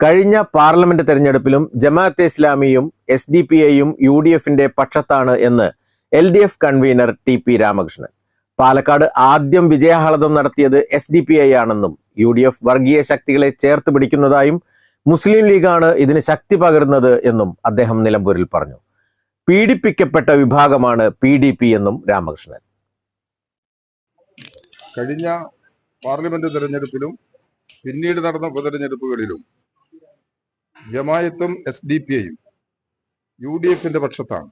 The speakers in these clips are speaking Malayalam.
കഴിഞ്ഞ പാർലമെന്റ് തെരഞ്ഞെടുപ്പിലും ജമാഅത്തെ ഇസ്ലാമിയും എസ് ഡി പി ഐയും യു ഡി എഫിന്റെ പക്ഷത്താണ് എന്ന് L D F convener T P Ramakrishnan. Palakkad ആദ്യം വിജയാഹ്ലാദം നടത്തിയത് എസ് ഡി പി ഐ ആണെന്നും യു ഡി എഫ് വർഗീയ ശക്തികളെ ചേർത്ത് പിടിക്കുന്നതായും മുസ്ലിം ലീഗാണ് ഇതിന് ശക്തി പകരുന്നത് എന്നും അദ്ദേഹം നിലമ്പൂരിൽ പറഞ്ഞു. പീഡിപ്പിക്കപ്പെട്ട വിഭാഗമാണ് പി ഡി പി എന്നും രാമകൃഷ്ണൻ. കഴിഞ്ഞ പാർലമെന്റ് തെരഞ്ഞെടുപ്പിലും പിന്നീട് നടന്ന ഉപതെരഞ്ഞെടുപ്പുകളിലും ജമായത്തും എസ് ഡി പി ഐയും യു ഡി എഫിന്റെ പക്ഷത്താണ്.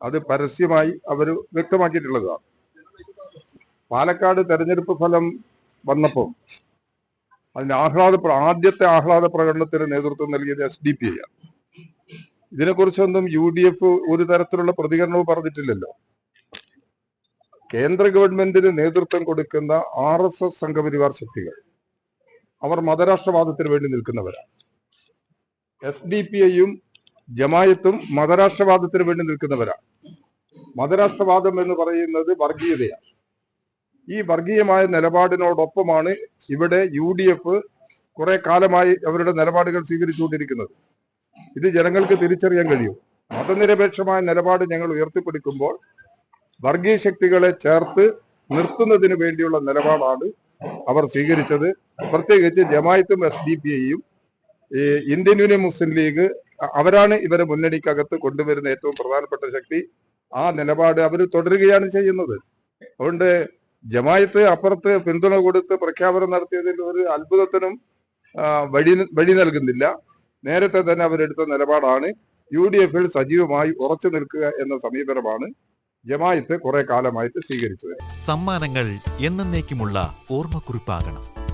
അത് പരസ്യമായി അവർ വ്യക്തമാക്കിയിട്ടുള്ളതാണ്. പാലക്കാട് തെരഞ്ഞെടുപ്പ് ഫലം വന്നപ്പോൾ അതിന് ആഹ്ലാദ ആദ്യത്തെ ആഹ്ലാദ പ്രകടനത്തിന് നേതൃത്വം നൽകിയത് എസ് ഡി പി ഐയാണ് ഇതിനെക്കുറിച്ചൊന്നും യു ഡി എഫ് ഒരു തരത്തിലുള്ള പ്രതികരണവും പറഞ്ഞിട്ടില്ലല്ലോ. കേന്ദ്ര ഗവൺമെന്റിന് നേതൃത്വം കൊടുക്കുന്ന ആർ എസ് എസ് സംഘപരിവാർ ശക്തികൾ. അവർ മതരാഷ്ട്രവാദത്തിന് വേണ്ടി നിൽക്കുന്നവരാണ്. എസ് ഡി പി ഐയും ജമായത്തും മതരാഷ്ട്രവാദത്തിന് വേണ്ടി നിൽക്കുന്നവരാണ് മതരാഷ്ട്രവാദം എന്ന് പറയുന്നത് വർഗീയതയാണ്. ഈ വർഗീയമായ നിലപാടിനോടൊപ്പമാണ് ഇവിടെ യു ഡി എഫ് കുറെ കാലമായി അവരുടെ നിലപാടുകൾ സ്വീകരിച്ചുകൊണ്ടിരിക്കുന്നത്. ഇത് ജനങ്ങൾക്ക് തിരിച്ചറിയാൻ കഴിയും. മതനിരപേക്ഷമായ നിലപാട് ഞങ്ങൾ ഉയർത്തിപ്പിടിക്കുമ്പോൾ വർഗീയ ശക്തികളെ ചേർത്ത് നിർത്തുന്നതിന് വേണ്ടിയുള്ള നിലപാടാണ് അവർ സ്വീകരിച്ചത്. പ്രത്യേകിച്ച് ജമായത്തും എസ് ഡി പി ഐയും ഈ ഇന്ത്യൻ യൂണിയൻ മുസ്ലിം ലീഗ് അവരാണ് ഇവരെ മുന്നണിക്കകത്ത് കൊണ്ടുവരുന്ന ഏറ്റവും പ്രധാനപ്പെട്ട ശക്തി. ആ നിലപാട് അവർ തുടരുകയാണ് ചെയ്യുന്നത്. അതുകൊണ്ട് ജമായത്ത് അപ്പുറത്ത് പിന്തുണ കൊടുത്ത് പ്രഖ്യാപനം നടത്തിയതിൽ ഒരു അത്ഭുതത്തിനും വഴി വഴി നൽകുന്നില്ല. നേരത്തെ തന്നെ അവരെടുത്ത നിലപാടാണ് യു ഡി എഫിൽ സജീവമായി ഉറച്ചു നിൽക്കുക എന്ന സമീപനമാണ് ജമായത്ത് കുറെ കാലമായിട്ട് സ്വീകരിച്ചു വരുന്നത്. സമ്മാനങ്ങൾ എന്നേക്കുമുള്ള ഓർമ്മക്കുറിപ്പാകണം.